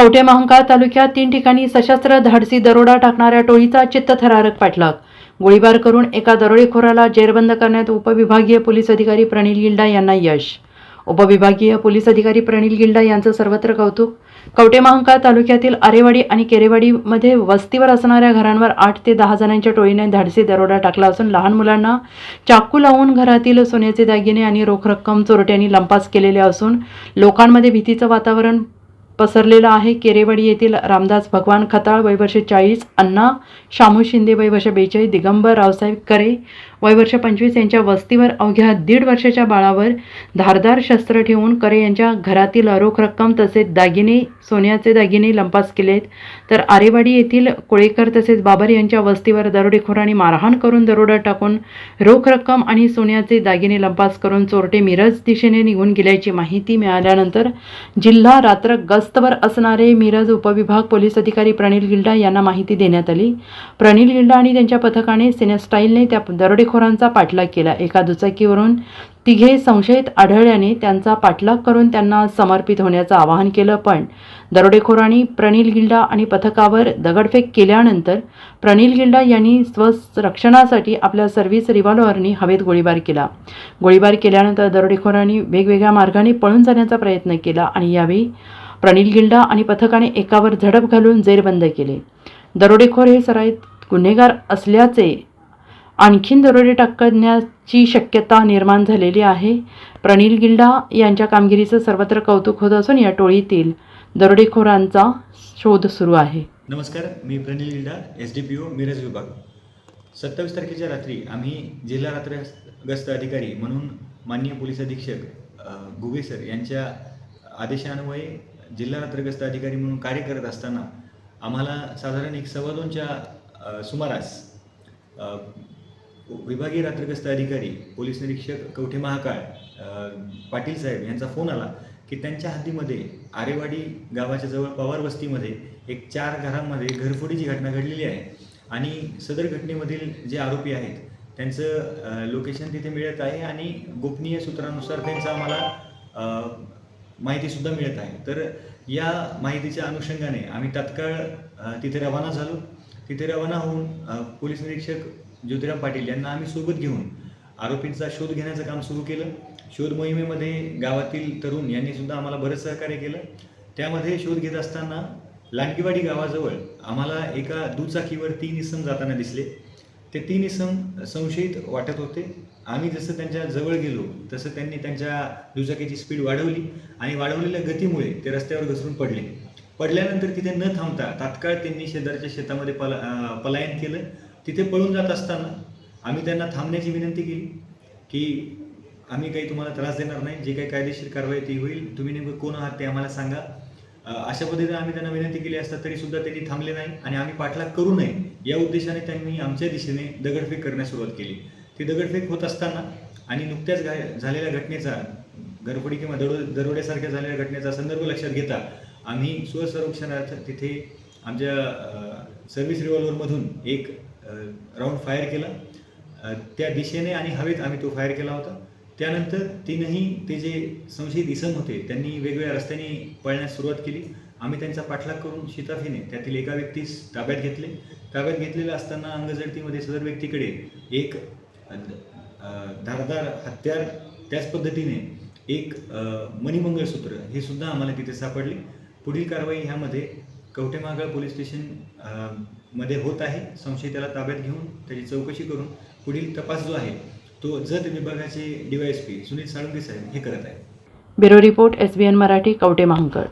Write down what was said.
कवठे महांकाळ तालुक्यात तीन ठिकाणी सशस्त्र धाडसी दरोडा टाकणाऱ्या टोळीचा चित्तथरारक पाठलाग. गोळीबार करून एका दरोडेखोराला जेरबंद करण्यात उपविभागीय पोलीस अधिकारी प्रणील गिल्डा यांना यश. उपविभागीय पोलीस अधिकारी प्रणील गिल्डा यांचं सर्वत्र कौतुक. कवटे महांकाळ तालुक्यातील आरेवाडी आणि केरेवाडीमध्ये वस्तीवर असणाऱ्या घरांवर आठ ते दहा जणांच्या टोळीने धाडसी दरोडा टाकला असून लहान मुलांना चाकू लावून घरातील सोन्याचे दागिने आणि रोख रक्कम चोरट्यांनी लंपास केलेले असून लोकांमध्ये भीतीचं वातावरण पसरलेलं आहे. केरेवाडी येथील रामदास भगवान खताळ वयवर्ष चाळीस अण्णा शामू शिंदे वयवर्ष बेचाळीस दिगंबर रावसाहेब करे वयवर्ष पंचवीस यांच्या वस्तीवर अवघ्या दीड वर्षाच्या बाळावर धारदार शस्त्र ठेवून करे यांच्या घरातील रोख रक्कम तसेच दागिने सोन्याचे दागिने लंपास केलेत. तर आरेवाडी येथील कोळेकर तसेच बाबर यांच्या वस्तीवर दरोडेखोरांनी मारहाण करून दरोडा टाकून रोख रक्कम आणि सोन्याचे दागिने लंपास करून चोरटे मिरज दिशेने निघून गेल्याची माहिती मिळाल्यानंतर जिल्हा रात्र गस्तवर असणारे मिरज उपविभाग पोलीस अधिकारी प्रणील गिल्डा यांना माहिती देण्यात आली. प्रणील गिल्डा आणि त्यांच्या पथकाने सिनेस्टाईलने त्या दरोडे हल्लेखोरांचा पाठलाग केला. एका दुचाकीवरून तिघे संशयित आढळल्याने त्यांचा पाठलाग करून त्यांना समर्पित होण्याचं आवाहन केलं. पण दरोडेखोरांनी प्रणील गिल्डा आणि पथकावर दगडफेक केल्यानंतर प्रणील गिल्डा यांनी स्वरक्षणासाठी आपल्या सर्व्हिस रिव्हॉल्व्हरनी हवेत गोळीबार केला. गोळीबार केल्यानंतर दरोडेखोरांनी वेगवेगळ्या मार्गाने पळून जाण्याचा प्रयत्न केला आणि यावेळी प्रणील गिल्डा आणि पथकाने एकावर झडप घालून जेरबंद केले. दरोडेखोर हे सराईत गुन्हेगार असल्याचे आणखीन दरोडे टाकण्याची शक्यता निर्माण झालेली आहे. प्रणील गिल्डा यांच्या कामगिरीचं सर्वत्र कौतुक होत असून या टोळीतील दरोडेखोरांचा शोध सुरू आहे. नमस्कार मी Pranil Gilda S D P O Miraj विभाग. सत्तावीस तारखेच्या रात्री आम्ही जिल्हा रात्र गस्त अधिकारी म्हणून माननीय पोलीस अधीक्षक अ, गुगे सर यांच्या आदेशान्वये जिल्हा रात्रग्रस्त अधिकारी म्हणून कार्य करत असताना आम्हाला साधारण एक सव्वा दोनच्या सुमारास विभागीय रात्रगस्त अधिकारी पोलीस निरीक्षक कवठे महाकाळ पाटील साहेब यांचा फोन आला की त्यांच्या हद्दीमध्ये आरेवाडी गावाच्या जवळ पवार वस्तीमध्ये एक चार घरांमध्ये घरफोडीची घटना घडलेली आहे आणि सदर घटनेमधील जे आरोपी आहेत त्यांचं लोकेशन तिथे मिळत आहे आणि गोपनीय सूत्रानुसार त्यांचं आम्हाला माहितीसुद्धा मिळत आहे. तर या माहितीच्या अनुषंगाने आम्ही तात्काळ तिथे रवाना झालो. तिथे रवाना होऊन पोलीस निरीक्षक ज्योतिराम पाटील यांना आम्ही सोबत घेऊन आरोपींचा शोध घेण्याचं काम सुरू केलं. शोध मोहिमेमध्ये गावातील तरुण यांनी सुद्धा आम्हाला बरंच सहकार्य केलं. त्यामध्ये शोध घेत असताना लांडगीवाडी गावाजवळ आम्हाला एका दुचाकीवर तीन इसम जाताना दिसले. ते तीन इसम संशयित वाटत होते. आम्ही जसं त्यांच्या जवळ गेलो तसं त्यांनी त्यांच्या दुचाकीची स्पीड वाढवली आणि वाढवलेल्या गतीमुळे ते रस्त्यावर घसरून पडले. पडल्यानंतर तिथे न थांबता तात्काळ त्यांनी शेजारच्या शेतामध्ये पला पलायन केलं. तिथे पळून जात असताना आम्ही त्यांना थांबण्याची विनंती केली की आम्ही काही तुम्हाला त्रास देणार नाही जे काही कायदेशीर कारवाई ती होईल. तुम्ही नेमकं कोण आहात ते आम्हाला सांगा. अशा पद्धतीने आम्ही त्यांना विनंती केली असता तरी सुद्धा त्यांनी थांबले नाही आणि आम्ही पाठलाग करू नये. या उद्देशाने त्यांनी आमच्या दिशेने दगडफेक करण्यास सुरुवात केली. ती दगडफेक होत असताना आणि नुकत्याच झालेल्या घटनेचा घरफोडी किंवा दरो दरोड्यासारख्या झालेल्या घटनेचा संदर्भ लक्षात घेता आम्ही स्वसंरक्षणार्थ तिथे आमच्या सर्व्हिस रिव्हॉल्वरमधून एक राऊंड फायर केला. त्या दिशेने आणि हवेत आम्ही तो फायर केला होता. त्यानंतर तीनही ते जे संशयित इसम होते त्यांनी वेगवेगळ्या रस्त्यांनी पळण्यास सुरुवात केली. आम्ही त्यांचा पाठलाग करून शिताफीने त्यातील एका व्यक्तीस ताब्यात घेतले. ताब्यात घेतलेलं असताना अंगजडतीमध्ये सदर व्यक्तीकडे एक धारदार हत्यार त्याच पद्धतीने एक मणिमंगळसूत्र हे सुद्धा आम्हाला तिथे सापडले. पुढील कारवाई ह्यामध्ये कवठेमागाळ पोलीस स्टेशनमध्ये होत आहे. संशयिताला ताब्यात घेऊन त्याची चौकशी करून पुढील तपास जो आहे तो जत विभागाचे डीवायएसपी सुनील साळुंके साहेब हे करत आहेत. Bureau report S B N Marathi Kavathe Mahankal